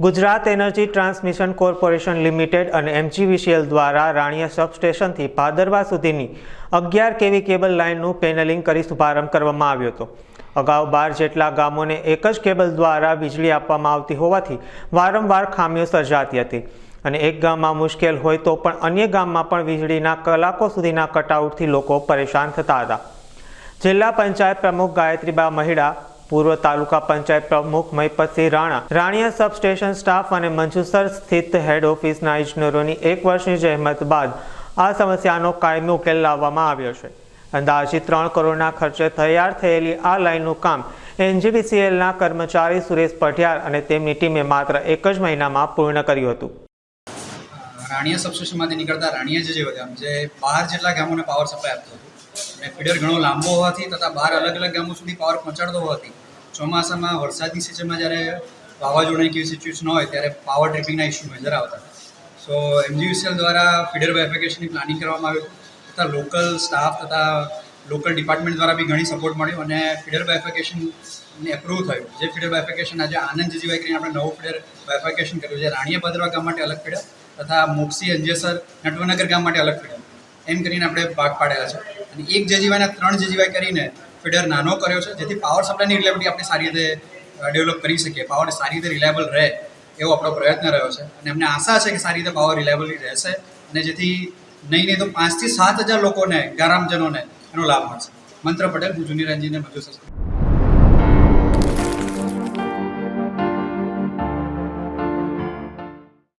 Gujarat energy transmission corporation limited અને MGVCL દ્વારા રાણીયા સબસ્ટેશનથી ભાદરવા સુધીની અગિયાર કેવી કેબલ લાઇનનું પેનલિંગ કરી શુભારંભ કરવામાં આવ્યો હતો. અગાઉ બાર જેટલા ગામોને એક જ કેબલ દ્વારા વીજળી આપવામાં આવતી હોવાથી વારંવાર ખામીઓ સર્જાતી હતી. અને એક ગામમાં મુશ્કેલ હોય તો પણ અન્ય ગામમાં પણ વીજળીના કલાકો સુધીના કટઆઉટથી લોકો પરેશાન થતા હતા. જિલ્લા પંચાયત પ્રમુખ ગાયત્રીબા મહિડા પૂર્વ તાલુકા પંચાયત પ્રમુખ મહિપતસિંહ રાણા, રાણીયા સબસ્ટેશન સ્ટાફ અને મંજુસર સ્થિત હેડ ઓફિસના ઇજનેરોની એક વર્ષની જહેમત બાદ આ સમસ્યાનો કાયમી ઉકેલ લાવવામાં આવ્યો છે. અંદાજે ત્રણ કરોડના ખર્ચે તૈયાર થયેલી આ લાઇનનું કામ એનજીબીસીએલના કર્મચારી સુરેશ પઢિયાર અને તેમની ટીમે માત્ર એક જ મહિનામાં પૂર્ણ કર્યું હતું. રાણીયા સબસ્ટેશનમાંથી નીકળતા રાણીયા જે જે બધા જે બાર જેટલા ગામોને પાવર સપ્લાય આપતો હતો અને ફીડર ઘણો લાંબો હોવાથી તથા બાર અલગ અલગ ગામો સુધી પાવર પહોંચાડતો હોવાથી ચોમાસામાં વરસાદની સિઝનમાં જ્યારે વાવાઝોડાની કેવી સિચ્યુએશન હોય ત્યારે પાવર ટ્રિપિંગના ઇસ્યુ નજર આવતા. સો એમજીયુસીએલ દ્વારા ફીડર વેરિફિકેશનની પ્લાનિંગ કરવામાં આવ્યું તથા લોકલ સ્ટાફ તથા લોકલ ડિપાર્ટમેન્ટ દ્વારા બી ઘણી સપોર્ટ મળ્યો અને ફીડર બાયફિકેશન એપ્રુવ થયું. જે ફીડર બાયફિકેશન આજે આનંદ જીજીવાય કરીને આપણે નવું ફીડર બાયફિકેશન કર્યું છે. રાણીયા ભદ્રવા ગામ માટે અલગ ફીડર તથા મોક્ષી અંજેસર નટવનગર ગામ માટે અલગ ફીડર એમ કરીને આપણે ભાગ પાડેલા છે. અને એક જેજીવાયના ત્રણ જેજીવાય કરીને ફીડર નાનો કર્યો છે, જેથી પાવર સપ્લાયની રિલેબિલિટી આપણે સારી રીતે ડેવલપ કરી શકીએ. પાવર સારી રીતે રિલાયબલ રહે એવો આપણો પ્રયત્ન રહ્યો છે. અને અમને આશા છે કે સારી રીતે પાવર રિલાયબલ રહેશે અને જેથી નહીં નહીં તો પાંચથી સાત હજાર લોકોને, ગ્રામજનોને એનો લાભ મળશે. મંત્ર પટેલ, હું જુનિયર એન્જિનિયર, મજૂર સંસ્થા